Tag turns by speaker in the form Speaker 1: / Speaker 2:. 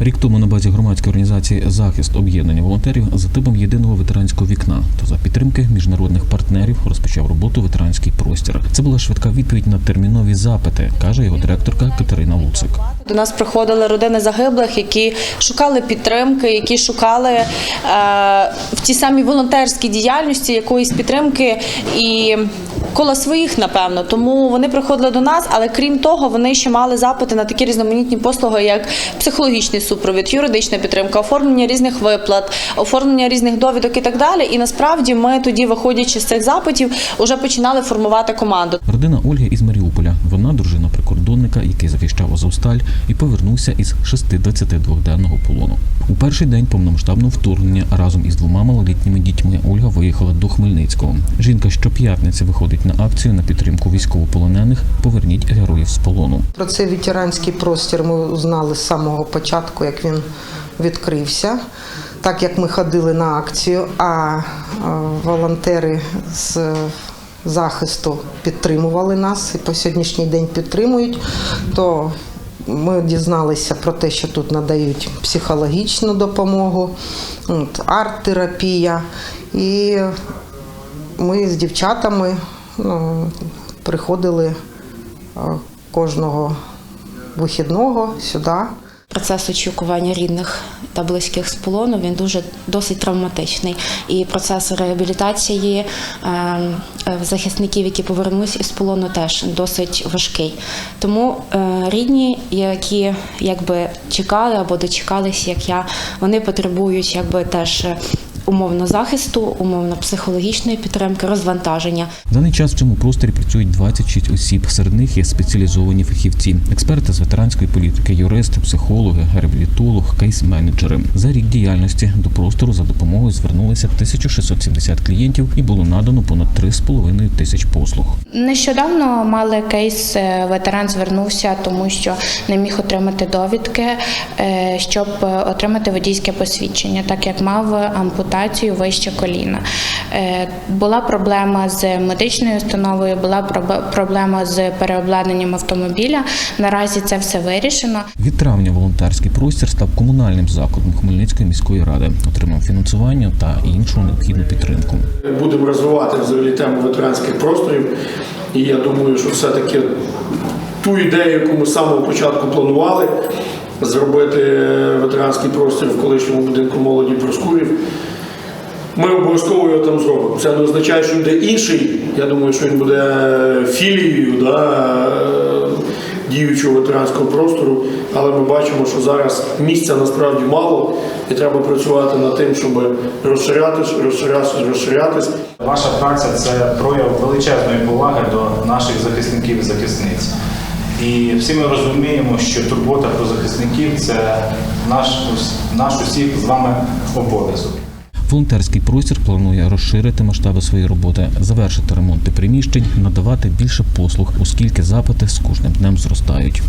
Speaker 1: Рік тому на базі громадської організації Захист об'єднання волонтерів за типом єдиного ветеранського вікна та за підтримки міжнародних партнерів розпочав роботу ветеранський простір. Це була швидка відповідь на термінові запити, каже його директорка Катерина Луцик.
Speaker 2: До нас приходили родини загиблих, які шукали підтримки, які шукали е, в тій самій волонтерській діяльності якоїсь підтримки і коло своїх, напевно. Тому вони приходили до нас, але крім того, вони ще мали запити на такі різноманітні послуги, як психологічний супровід, юридична підтримка, оформлення різних виплат, оформлення різних довідок і так далі. І насправді ми тоді, виходячи з цих запитів, вже починали формувати команду.
Speaker 1: Родина Ольги із Маріуполя. Вона дружина прикордонника, який захищав Азовсталь і повернувся із 6-22-денного полону. У перший день повномасштабного вторгнення разом із двома малолітніми дітьми Ольга виїхала до Хмельницького. Жінка щоп'ятниці виходить на акцію на підтримку військовополонених Поверніть героїв з полону.
Speaker 3: Про цей ветеранський простір ми узнали з самого початку, як він відкрився. Так як ми ходили на акцію, а волонтери з захисту підтримували нас і по сьогоднішній день підтримують, то ми дізналися про те, що тут надають психологічну допомогу, арт-терапія. І ми з дівчатами приходили е, кожного вихідного сюди.
Speaker 4: Процес очікування рідних та близьких з полону він дуже досить травматичний. І процес реабілітації е, е, захисників, які повернулись із полону, теж досить важкий. Тому е, рідні, які якби чекали або дочекались, як я, вони потребують якби теж. Умовно захисту, умовно психологічної підтримки, розвантаження.
Speaker 1: В даний час в цьому просторі працюють 26 осіб. Серед них є спеціалізовані фахівці, експерти з ветеранської політики, юристи, психологи, реабілітолог, кейс-менеджери. За рік діяльності до простору за допомогою звернулися 1670 клієнтів і було надано понад 3,5 тисяч послуг.
Speaker 5: Нещодавно мали кейс, е, ветеран звернувся, тому що не міг отримати довідки, е, щоб е, отримати водійське посвідчення, так як мав ампутацію вище коліна. Е, Була проблема з медичною установою, була проб- проблема з переобладнанням автомобіля. Наразі це все вирішено.
Speaker 1: Від травня волонтерський простір став комунальним закладом Хмельницької міської ради, отримав фінансування та іншу необхідну підтримку.
Speaker 6: Будемо розвивати взагалі тему ветеранських просторів. І я думаю, що все-таки ту ідею, яку ми з самого початку планували, зробити ветеранський простір в колишньому будинку молоді Проскурів, ми обов'язково його там зробимо. Це не означає, що він буде інший. Я думаю, що він буде філією да, діючого ветеранського простору, але ми бачимо, що зараз місця насправді мало, і треба працювати над тим, щоб розширятись, розширятись, розширятись.
Speaker 7: Ваша праця це прояв величезної поваги до наших захисників і захисниць. І всі ми розуміємо, що турбота про захисників це наш, наш усіх з вами обов'язок.
Speaker 1: Волонтерський простір планує розширити масштаби своєї роботи, завершити ремонти приміщень, надавати більше послуг, оскільки запити з кожним днем зростають.